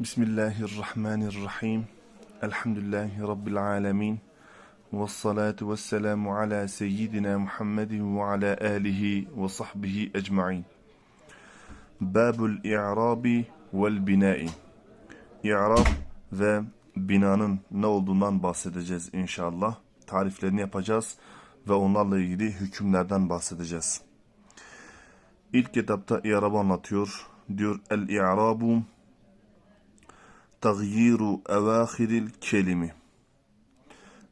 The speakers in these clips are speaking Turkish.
Bismillahirrahmanirrahim. Elhamdülillahi Rabbil alemin. Ve salatu ve selamu ala seyyidina Muhammedin ve ala alihi ve sahbihi ecma'in. Babul i'rabi vel binai. İ'rab ve binanın ne olduğundan bahsedeceğiz inşallah. Tariflerini yapacağız ve onlarla ilgili hükümlerden bahsedeceğiz. İlk etapta i'rabı anlatıyor. Diyor el-i'rabu تغيير أواخر الكلم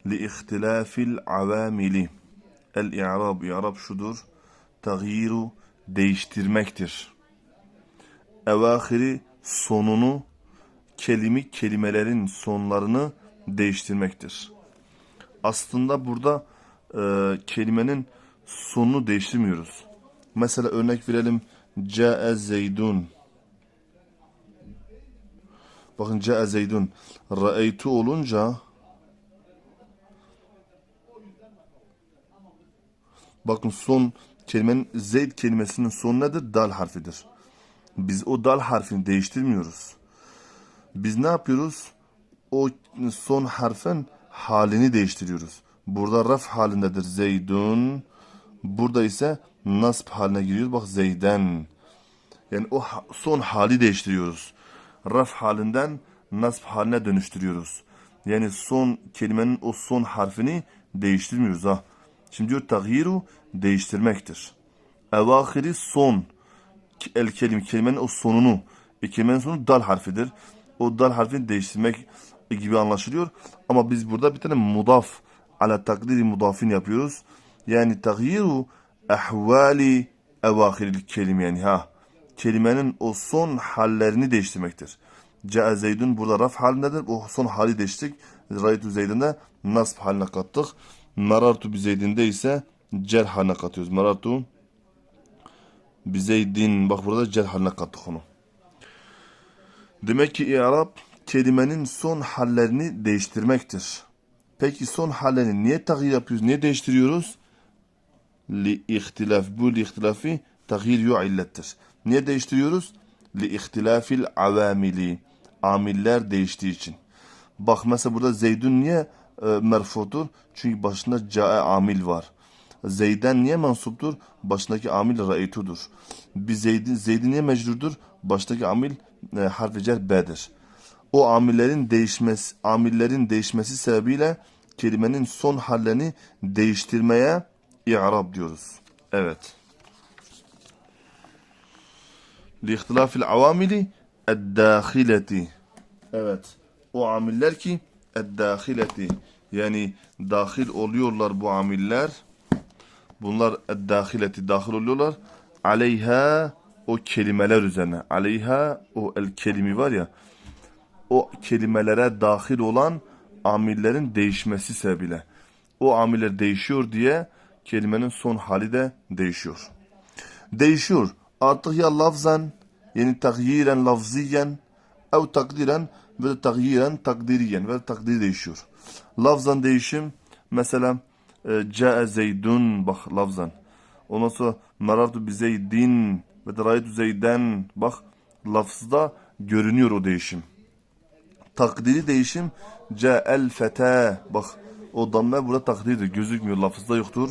لاختلاف العوامل El-i'rab, i'rab şudur. Tagyiru değiştirmektir. Evahiri sonunu, kelimi, kelimelerin sonlarını değiştirmektir. Aslında burada e, kelimenin sonunu değiştirmiyoruz. Mesela örnek verelim. Ca'e zeydun. Bakın Ca'e zeydun. Ra'eytu olunca bakın son kelimenin zeyd kelimesinin sonu nedir? Dal harfidir. Biz o dal harfini değiştirmiyoruz. Biz ne yapıyoruz? O son harfin halini değiştiriyoruz. Burada raf halindedir zeydun. Burada ise nasb haline giriyor. Bak zeyden. Yani o son hali değiştiriyoruz raf halinden nasb haline dönüştürüyoruz. Yani son kelimenin o son harfini değiştirmiyoruz ha. Şimdi diyor tagyiru değiştirmektir. Evahiri son el kelime kelimenin o sonunu e, kelimenin sonu dal harfidir. O dal harfini değiştirmek gibi anlaşılıyor. Ama biz burada bir tane mudaf ala takdiri mudafin yapıyoruz. Yani tagyiru ehvali evahiril kelime yani ha kelimenin o son hallerini değiştirmektir. Ca'a Zeydun burada raf halindedir. O son hali değiştik. Raytu Zeydin'de nasb haline kattık. Marartu bi Zeydin'de ise cer haline katıyoruz. Marartu bi Zeydin. Bak burada cer haline kattık onu. Demek ki i'rab kelimenin son hallerini değiştirmektir. Peki son hallerini niye tağyir yapıyoruz? Niye değiştiriyoruz? Li ihtilaf. Bu li ihtilafi tağyir yu illettir. Niye değiştiriyoruz? Li ihtilafil avamili. Amiller değiştiği için. Bak mesela burada Zeydun niye e, merfudur? Çünkü başında cae amil var. Zeyden niye mansuptur? Başındaki amil ra'itudur. Bir Zeydin, Zeydin niye mecrurdur? Baştaki amil e, harfi cer B'dir. O amillerin değişmesi, amillerin değişmesi sebebiyle kelimenin son hallerini değiştirmeye i'rab diyoruz. Evet. لِاِخْتِلَافِ الْعَوَامِلِ اَدَّاخِلَةِ Evet. O amiller ki eddâhileti yani dahil oluyorlar bu amiller. Bunlar eddâhileti dahil oluyorlar. Aleyha o kelimeler üzerine. Aleyha o el kelimi var ya o kelimelere dahil olan amillerin değişmesi sebebiyle. O amiller değişiyor diye kelimenin son hali de değişiyor. Değişiyor. Artık ya lafzan yani tagyiren lafziyen ev takdiren ve de takdiriyen ve takdiri değişiyor. Lafzan değişim mesela Ca'e zeydun bak lafzan. Ondan sonra marartu bi zeydin ve de zeyden bak lafızda görünüyor o değişim. Takdiri değişim Ca'el fete bak o damme burada takdirdir gözükmüyor lafızda yoktur.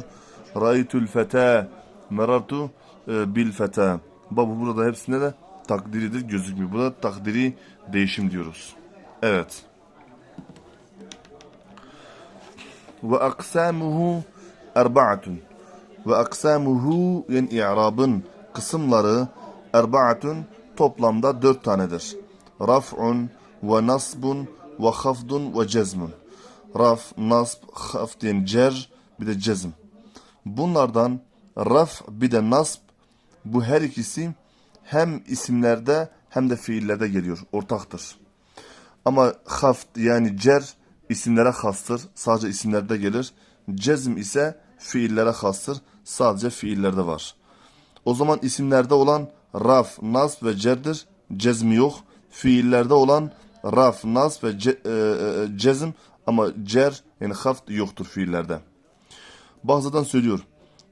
Raytul fete marartu e, bil fete. Bak burada hepsinde de takdiridir gözükmüyor. Burada takdiri değişim diyoruz. Evet. Ve aksamuhu erba'atun. Ve aksamuhu yani i'rabın kısımları erba'atun toplamda dört tanedir. Raf'un ve nasbun ve hafdun ve cezmun. Raf, nasb, hafd yani cer bir de cezm. Bunlardan raf bir de nasb bu her ikisi hem isimlerde hem de fiillerde geliyor. Ortaktır. Ama haft yani cer isimlere hastır. Sadece isimlerde gelir. Cezm ise fiillere hastır. Sadece fiillerde var. O zaman isimlerde olan raf, nasb ve cerdir. Cezmi yok. Fiillerde olan raf, nasb ve ce, e, e, cezm ama cer yani haft yoktur fiillerde. Bazıdan söylüyor.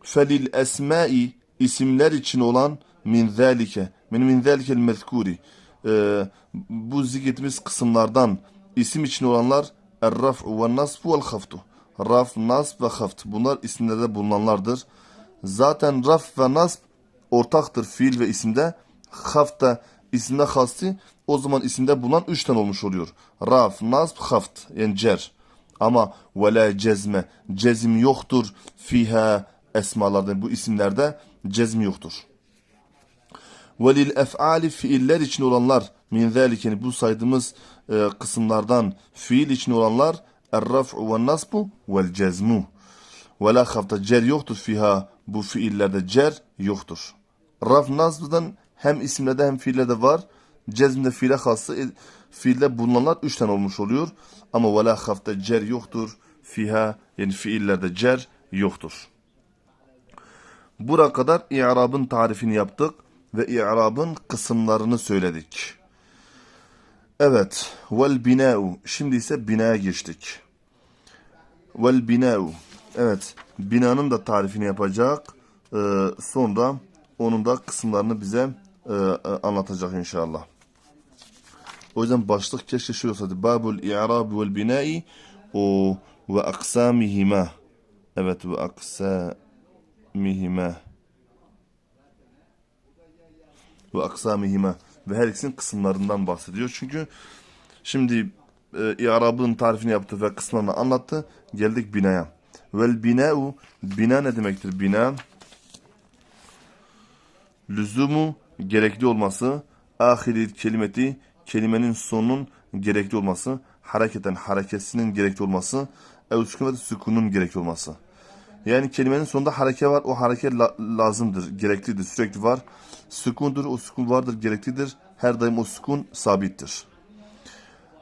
Felil esmai isimler için olan min zalike min min zalikel mezkuri e, bu zikrettiğimiz kısımlardan isim için olanlar er-raf'u ve nasbu vel haftu. Raf, nasb ve haft. Bunlar isimlerde bulunanlardır. Zaten raf ve nasb ortaktır fiil ve isimde. Haft da isimde hasti. O zaman isimde bulunan üç tane olmuş oluyor. Raf, nasb, haft. Yani cer. Ama ve la cezme. Cezim yoktur fiha esmalarda. Bu isimlerde cezm yoktur. Velil ef'ali fiiller için olanlar min zalik yani bu saydığımız e, kısımlardan fiil için olanlar er-raf'u ve nasbu vel cezmu. Ve la hafta cer yoktur fiha bu fiillerde cer yoktur. Raf nasbından hem isimlerde hem fiillerde var. Cezmde fiile hası e, fiilde bulunanlar üç tane olmuş oluyor. Ama ve la hafta cer yoktur fiha yani fiillerde cer yoktur. Buraya kadar i'rabın tarifini yaptık ve i'rabın kısımlarını söyledik. Evet, vel bina'u. Şimdi ise binaya geçtik. Vel bina'u. Evet, binanın da tarifini yapacak. Ee, sonra onun da kısımlarını bize e, e, anlatacak inşallah. O yüzden başlık keşke şöyle olsaydı. Babul i'rab vel bina'i o ve aksamihima. Evet ve aksamihima. Ve aksamihima. Ve her ikisinin kısımlarından bahsediyor. Çünkü şimdi e, i'rabın tarifini yaptı ve kısımlarını anlattı. Geldik binaya. Vel bina'u bina ne demektir? Bina lüzumu gerekli olması, ahiri kelimeti kelimenin sonunun gerekli olması, hareketen harekesinin gerekli olması, ev sükunun gerekli olması. Yani kelimenin sonunda hareke var, o hareke la- lazımdır, gereklidir, sürekli var. Sükundur, o sükun vardır, gereklidir. Her daim o sükun sabittir.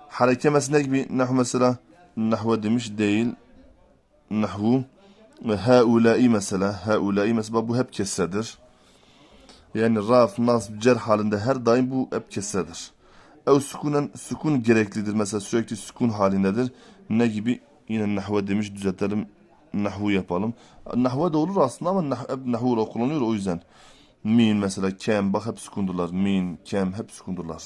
Hareke mesela gibi nahu mesela nahve demiş değil. Nahvu haulai mesela haulai mesela bu hep kesredir. Yani raf, nasb, cer halinde her daim bu hep kesredir. Ev sükunen sükun gereklidir. Mesela sürekli sükun halindedir. Ne gibi? Yine nahve demiş düzeltelim. Nahvu yapalım. Nahve de olur aslında ama nah, hep nahvu olarak kullanılıyor o yüzden. Min mesela kem bak hep sükundurlar. Min, kem hep sükundurlar.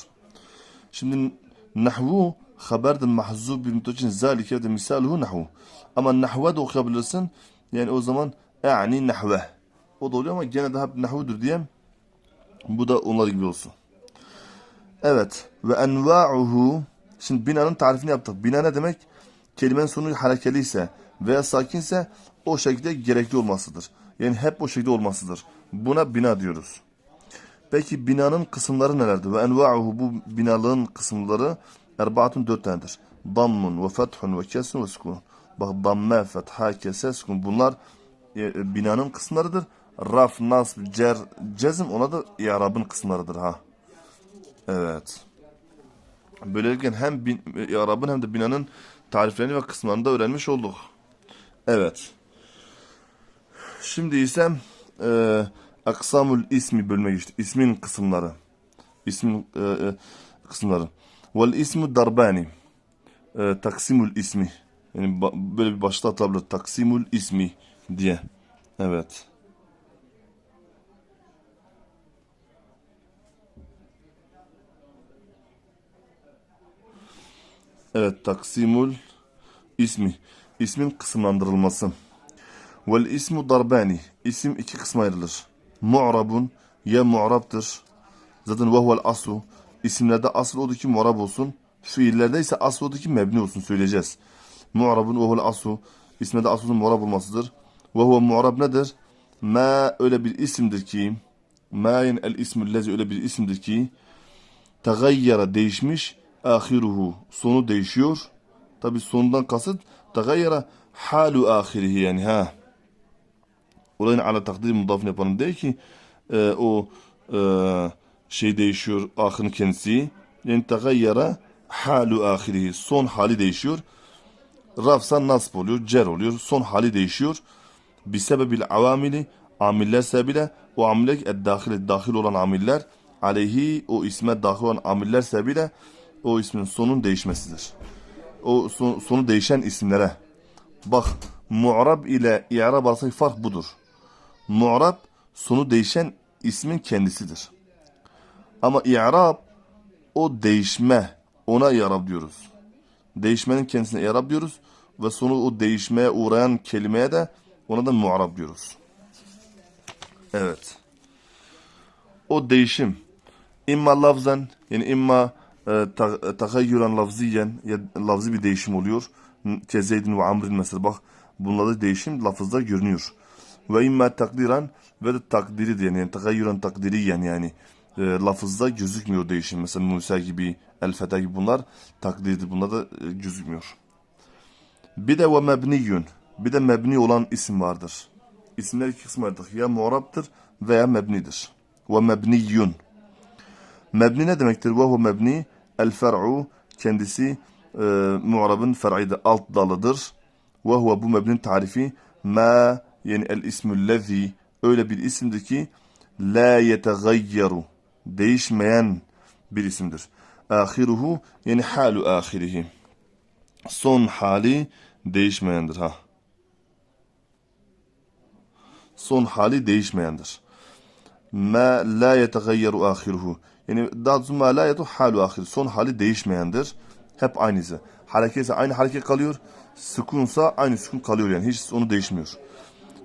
Şimdi nahvu haberdir mahzub bir müddetçin zalike de misaluhu nahvu. Ama nahve de okuyabilirsin. Yani o zaman yani nahve. O da oluyor ama gene de hep nahvudur diye bu da onlar gibi olsun. Evet. Ve enva'uhu Şimdi binanın tarifini yaptık. Bina ne demek? Kelimenin sonu harekeli ise veya sakinse o şekilde gerekli olmasıdır. Yani hep o şekilde olmasıdır. Buna bina diyoruz. Peki binanın kısımları nelerdir? Ve enva'uhu bu binalığın kısımları erbaatun dört tanedir. Dammun ve fethun ve kesun ve sukun. Bak damme, fetha, kese, sukun. Bunlar e, binanın kısımlarıdır. Raf, nasb, cer, cezm ona da i'rabın kısımlarıdır ha. Evet. Böylelikle hem bin, i'rabın hem de binanın tariflerini ve kısımlarını da öğrenmiş olduk. Evet. Şimdi ise e, aksamul ismi bölüme geçtik. İsmin kısımları. İsmin e, e, kısımları. Vel ismu darbani. E, taksimul ismi. Yani böyle bir başta atılabilir. Taksimul ismi diye. Evet. Evet, taksimul ismi. İsmin kısımlandırılması. Vel ismu darbani. İsim iki kısma ayrılır. Mu'rabun ya mu'rabtır. Zaten ve huvel aslu. İsimlerde asıl odur ki mu'rab olsun. Fiillerde ise asıl odur ki mebni olsun söyleyeceğiz. Mu'rabun ve huvel aslu. İsmede aslın mu'rab olmasıdır. Ve huve mu'rab nedir? Ma öyle bir isimdir ki ma yani el ismü lezi öyle bir isimdir ki tegayyara değişmiş ahiruhu sonu değişiyor. Tabi sonundan kasıt tegayyara halu ahirihi yani ha. Olayın ala takdir mudafını yapalım değil ki e, o e, şey değişiyor ahırın kendisi. Yani tegayyara halu ahirihi son hali değişiyor. Rafsa nasb oluyor, cer oluyor. Son hali değişiyor. Bir sebebil avamili amiller sebebiyle o amiller dahil dahil olan amiller aleyhi o isme dahil olan amiller sebebiyle o ismin sonun değişmesidir. O son, sonu değişen isimlere. Bak mu'rab ile i'rab arasındaki fark budur. Mu'rab sonu değişen ismin kendisidir. Ama i'rab o değişme ona yarab diyoruz. Değişmenin kendisine yarab diyoruz ve sonu o değişmeye uğrayan kelimeye de ona da muarab diyoruz. Evet. O değişim imma lafzen yani imma e, ta- tagayyuran lafziyen lafzi bir değişim oluyor. Ke Zeydin ve Amr'in mesela bak bunlarda değişim lafızda görünüyor. Ve imma takdiran ve de takdiri diyen yani tagayyuran takdiriyen yani e, lafızda gözükmüyor değişim. Mesela Musa gibi, El Fetha gibi bunlar takdirdir. Bunlar da e, gözükmüyor. Bir de ve mebniyun. Bir de mebni olan isim vardır. İsimler iki kısım vardır. Ya muaraptır veya mebnidir. Ve mebniyun. Mebni ne demektir? Ve mebni el fer'u kendisi e, muarabın fer'idir. Alt dalıdır. Ve huve bu mebnin tarifi ma yani el ismüllezi öyle bir isimdir ki la yetegayyeru değişmeyen bir isimdir. Ahiruhu yani halu ahirihi. Son hali değişmeyendir ha. Son hali değişmeyendir. Ma la yetegayyeru ahiruhu. Yani doğrusu ma la yetu halu ahir. Son hali değişmeyendir. Hep aynısı. Hareket ise aynı hareket kalıyor. Sükunsa aynı sükun kalıyor yani. Hiç onu değişmiyor.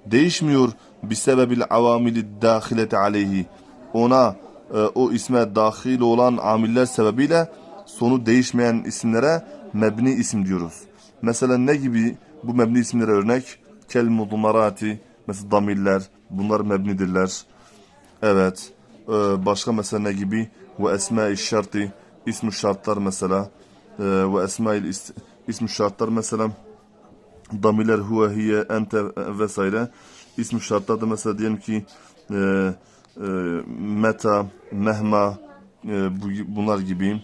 Değişmiyor bir sebebil avamili dahileti aleyhi. Ona e, o isme dahil olan amiller sebebiyle sonu değişmeyen isimlere mebni isim diyoruz. Mesela ne gibi bu mebni isimlere örnek? Kel mesela damirler, bunlar mebnidirler. Evet. Ee, başka mesela gibi? Ve esma-i şartı, ismi şartlar mesela. Ee, ve esma-i ismi şartlar mesela. Damirler huve, hiye, ente vesaire. İsmi şartlar da mesela diyelim ki e, e, meta, mehma, e, bu, bunlar gibi.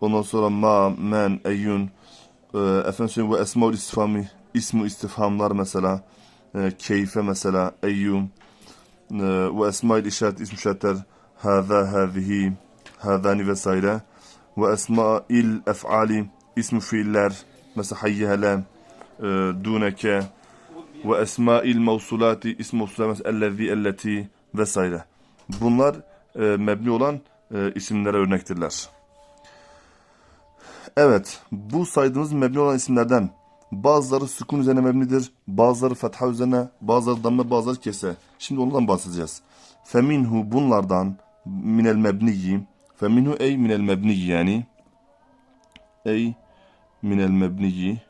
Ondan sonra ma, men, eyyun, e, efendim ve esma-ül istifami, ismi istifhamlar mesela. E, keyfe mesela, eyyum. Ve esma-ül işaret, ismi işaretler hâzâ, hâzihi, hâzâni vesaire. Ve esma-il ef'ali, ismi fiiller, mesela hayyehelem, e, duneke ve esma-il mevsulati, ismi mevsulat, mesela ellezî, elleti vesaire. Bunlar e, mebni olan e, isimlere örnektirler. Evet, bu saydığımız mebni olan isimlerden bazıları sükun üzerine mebnidir, bazıları fetha üzerine, bazıları damme, bazıları kese. Şimdi ondan bahsedeceğiz. Feminhu bunlardan minel mebniyi, feminhu ey minel mebniyi yani, ey minel mebniyi,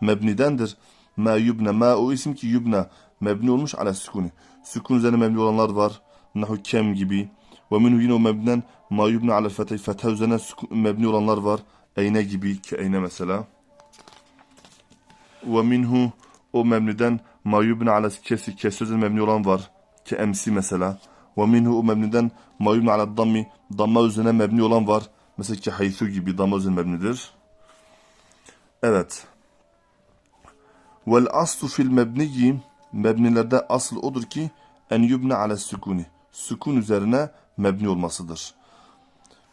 mebnidendir. Ma yubne, ma o isim ki yubne, mebni olmuş ala sükuni. Sükun üzerine mebni olanlar var. Nahu kem gibi. Ve minhu yine o mebniden ma yubne ala fetha, fetha üzerine mebni olanlar var. Eyne gibi ki eyne mesela. Ve minhu o mebniden ma yubne ala kesi, üzerine mebni olan var. Ki emsi mesela. Ve minhu o mebniden ma yubne ala dammi, damma üzerine mebni olan var. Mesela ki haythu gibi damma üzerine mebnidir. Evet. Vel aslu fil mebniyi mebnilerde asıl odur ki en yubne ale sükuni. Sükun üzerine mebni olmasıdır.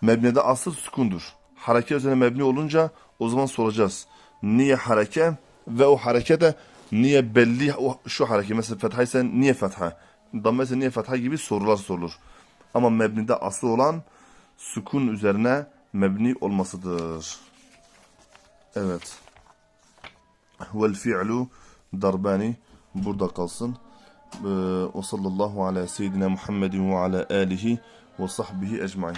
Mebnede asıl sükundur. Hareke üzerine mebni olunca o zaman soracağız. Niye hareke ve o hareke de niye belli o, şu hareke mesela fetha ise niye fetha? Damme ise niye fetha gibi sorular sorulur. Ama mebnide asıl olan sükun üzerine mebni olmasıdır. Evet. Vel fi'lu darbani burada kalsın. Ee, ve sallallahu ala seyyidina Muhammedin ve ala alihi ve sahbihi ecmain.